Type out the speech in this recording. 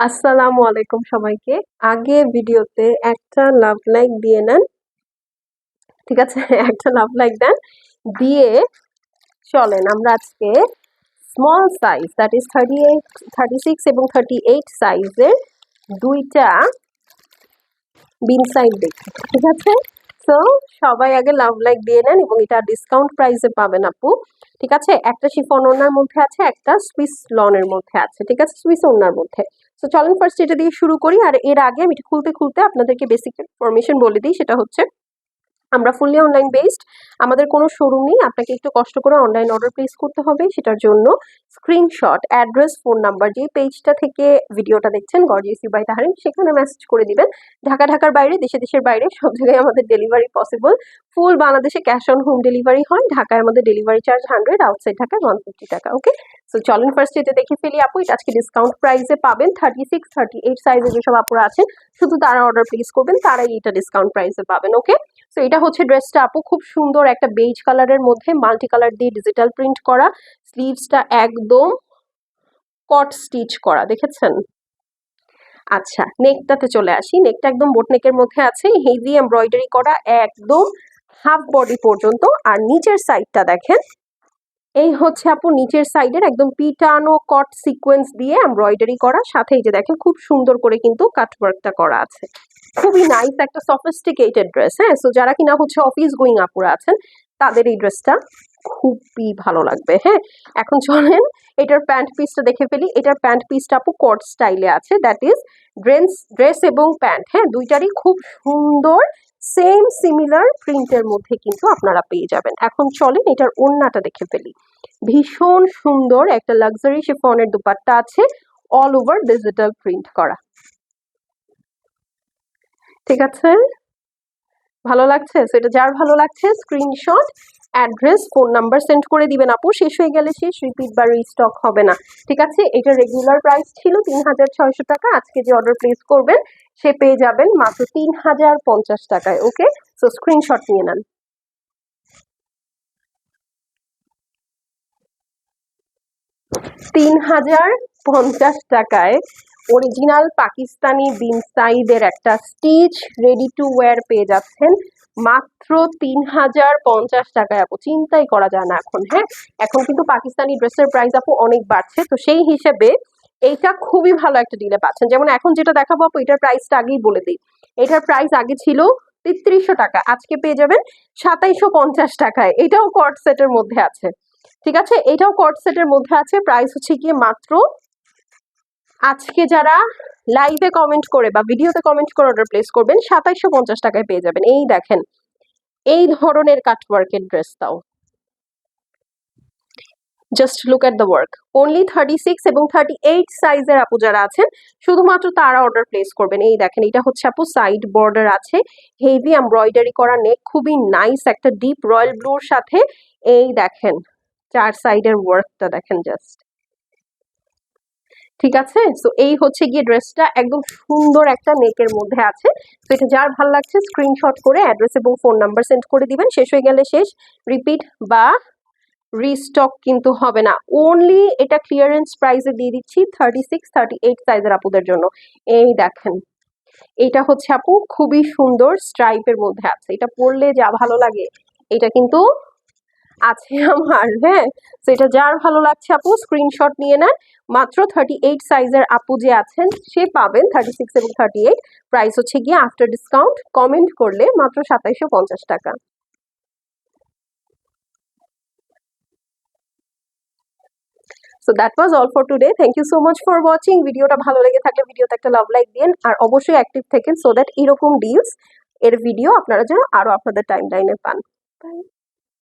আসসালামু আলাইকুম সবাইকে। আগে ভিডিওতে একটা লাভ লাইক দিয়ে নেন। ঠিক আছে? একটা লাভ লাইক দেন। দিয়ে চলেন, আমরা আজকে small size that is thirty eight thirty six এবং থার্টি এইট সাইজের দুইটা বিন সাইড দেখি, ঠিক আছে? সো সবাই আগে লাভ লাইক দিয়ে নেন এবং এটা ডিসকাউন্ট প্রাইসে পাবেন আপু। ঠিক আছে? একটা শিফন ওনার মধ্যে আছে, একটা সুইস লনের মধ্যে আছে, ঠিক আছে? সুইস ওনার মধ্যে। সো চলেন ফার্স্ট এটা দিয়ে শুরু করি, আর এর আগে আমি এটা খুলতে খুলতে আপনাদেরকে বেসিক ইনফরমেশন বলে দিই, সেটা হচ্ছে আমরা ফুললি অনলাইন বেসড আমাদের কোনো শোরুম নেই, আপনাকে একটু কষ্ট করে অনলাইন অর্ডার প্লেস করতে হবে, সেটার জন্য স্ক্রিনশট অ্যাড্রেস ফোন নাম্বার যে পেজটা থেকে ভিডিওটা দেখছেন গর্জিয়াস ইউ বাই তাহারিম সেখানে মেসেজ করে দিবেন। ঢাকা, ঢাকার বাইরে, দেশে, দেশের বাইরে, সব জায়গায় আমাদের ডেলিভারি পসিবল ফুল বাংলাদেশে ক্যাশ অন হোম ডেলিভারি হয় ঢাকায় আমাদের ডেলিভারি চার্জ হান্ড্রেড আউটসাইড ঢাকায় ওয়ান ফিফটি টাকা ওকে সো চলেন ফার্স্ট এটা দেখে ফেলি আপু, এটা আজকে ডিসকাউন্ট প্রাইসে পাবেন থার্টি সিক্স থার্টি এইট সাইজে যেসব আপুরা আছেন, শুধু তারা অর্ডার প্লেস করবেন, তারাই এটা ডিসকাউন্ট প্রাইসে পাবেন ওকে সো এটা হচ্ছে ড্রেসটা আপু। খুব সুন্দর একটা বেজ কালারের মধ্যে মাল্টি কালার দিয়ে ডিজিটাল প্রিন্ট করা। স্লিভসটা একদম কট স্টিচ করা, দেখেছেন? আচ্ছা নেকটাতে চলে আসি। নেকটা একদম বোট নেকের মধ্যে আছে। হেভি এমব্রয়ডারি করা একদম হাফ বডি পর্যন্ত। আর নিচের সাইডটা দেখেন। এই হচ্ছে আপু নিচের সাইডের একদম পিটানো কট সিকোয়েন্স দিয়ে এমব্রয়ডারি করা। সাথে এই যে দেখেন, খুব সুন্দর করে কিন্তু কাটওয়ার্কটা করা আছে। খুবই নাইস একটা সফিস্টিকেটেড ড্রেস হ্যাঁ? সো যারা কিনা হচ্ছে অফিস গোয়িং আপুরা আছেন, তাদের এই ড্রেসটা খুবই ভালো লাগবে হ্যাঁ? এখন চলেন, এটার প্যান্ট পিসটা দেখে ফেলি। এটার প্যান্ট পিসটা আপু কট স্টাইলে আছে দ্যাট ইজ ড্রেস ড্রেস এবং প্যান্ট হ্যাঁ? দুইটারই খুব সুন্দর সেম সিমিলার প্রিন্টের মধ্যে কিন্তু আপনারা পেয়ে যাবেন। এখন চলেন, এটার ওড়নাটা দেখে ফেলি। ভীষণ সুন্দর একটা লাক্সারি শিফনের দুপাট্টা আছে অল ওভার ডিজিটাল প্রিন্ট করা। ঠিক আছে? ভালো লাগছে? সো এটা যার ভালো লাগছে screenshot address phone number send করে দিবেন আপু। শেষ হয়ে গেলে শেষ রিপিট বা রিস্টক হবে না। ঠিক আছে? এটা রেগুলার প্রাইস ছিল তিন হাজার ছয়শো টাকা। আজকে যে অর্ডার প্লেস করবেন, সে পেয়ে যাবেন মাত্র তিন হাজার পঞ্চাশ টাকায় ওকে সো স্ক্রিনশট নিয়ে নেন। তিন হাজার পঞ্চাশ টাকায় অরিজিনাল পাকিস্তানি বিন সাইদের একটা স্টিচ রেডি টু ওয়্যার পেয়ে যাচ্ছেন। মাত্র তিন হাজার পঞ্চাশ টাকায় আপু, চিন্তাই করা যায় না এখন হ্যাঁ? এখন কিন্তু পাকিস্তানি ড্রেসের প্রাইস আপু অনেক বাড়ছে। তো সেই হিসেবে এইটা খুবই ভালো একটা ডিলে পাচ্ছেন। যেমন এখন যেটা দেখাবো আপু, এটার প্রাইসটা আগেই বলে দিই। এটার প্রাইস আগে ছিল তেত্রিশশো টাকা, আজকে পেয়ে যাবেন সাতাইশশো পঞ্চাশ টাকায়। এটাও কট সেটের মধ্যে আছে। ঠিক আছে? এটাও কট সেটের মধ্যে আছে। প্রাইস হচ্ছে গিয়ে মাত্র আজকে যারা লাইভে কমেন্ট করে বা ভিডিওতে কমেন্ট করে অর্ডার প্লেস করবেন, সাতাইশশো পঞ্চাশ টাকায় পেয়ে যাবেন। এই দেখেন, এই ধরনের কাটওয়ার্কের ড্রেসটাও just look at the work only thirty six এবং থার্টি এইট সাইজের আপু যারা আছেন, শুধুমাত্র তারা অর্ডার প্লেস করবেন। এই দেখেন, এটা হচ্ছে আপু সাইড বর্ডার আছে। হেভি এমব্রয়ডারি করা নেক খুবই নাইস একটা ডিপ রয়্যাল ব্লুর সাথে। এই দেখেন, চার সাইডের ওয়ার্কটা দেখেন জাস্ট ঠিক আছে? সো এই হচ্ছে গিয়ে ড্রেসটা একদম সুন্দর একটা নেকের মধ্যে আছে। তো এটা যার ভালো লাগছে স্ক্রিনশট করে অ্যাড্রেস এবং ফোন নাম্বার সেন্ড করে দিবেন। শেষ হয়ে গেলে শেষ। রিপিট বা রিস্টক কিন্তু হবে না। অনলি এটা ক্লিয়ারেন্স প্রাইসে দিয়ে দিচ্ছি থার্টি সিক্স থার্টি এইট সাইজের আপুদের জন্য। এই দেখেন। এটা হচ্ছে আপু খুবই সুন্দর স্ট্রাইপের মধ্যে আছে। এটা পরলে যা ভালো লাগে, এটা কিন্তু আছে আমার হ্যাঁ? তো এটা যার ভালো লাগছে আপু স্ক্রিনশট নিয়ে নেন। মাত্র থার্টি এইট সাইজের আপু যে আছেন, সে পাবেন থার্টি সিক্স এবং থার্টি এইট প্রাইস হচ্ছে গিয়ে আফটার ডিসকাউন্ট কমেন্ট করলে মাত্র সাতাইশশো পঞ্চাশ টাকা। So that was all for today thank you so much for watching ভিডিওটা ভালো লেগে থাকলে ভিডিওতে একটা লাভ লাইক দিন আর অবশ্যই অ্যাক্টিভ থাকেন সো দ্যাট এরকম ডিলস এর ভিডিও আপনারা যেন আরও আপনাদের টাইম লাইনে পান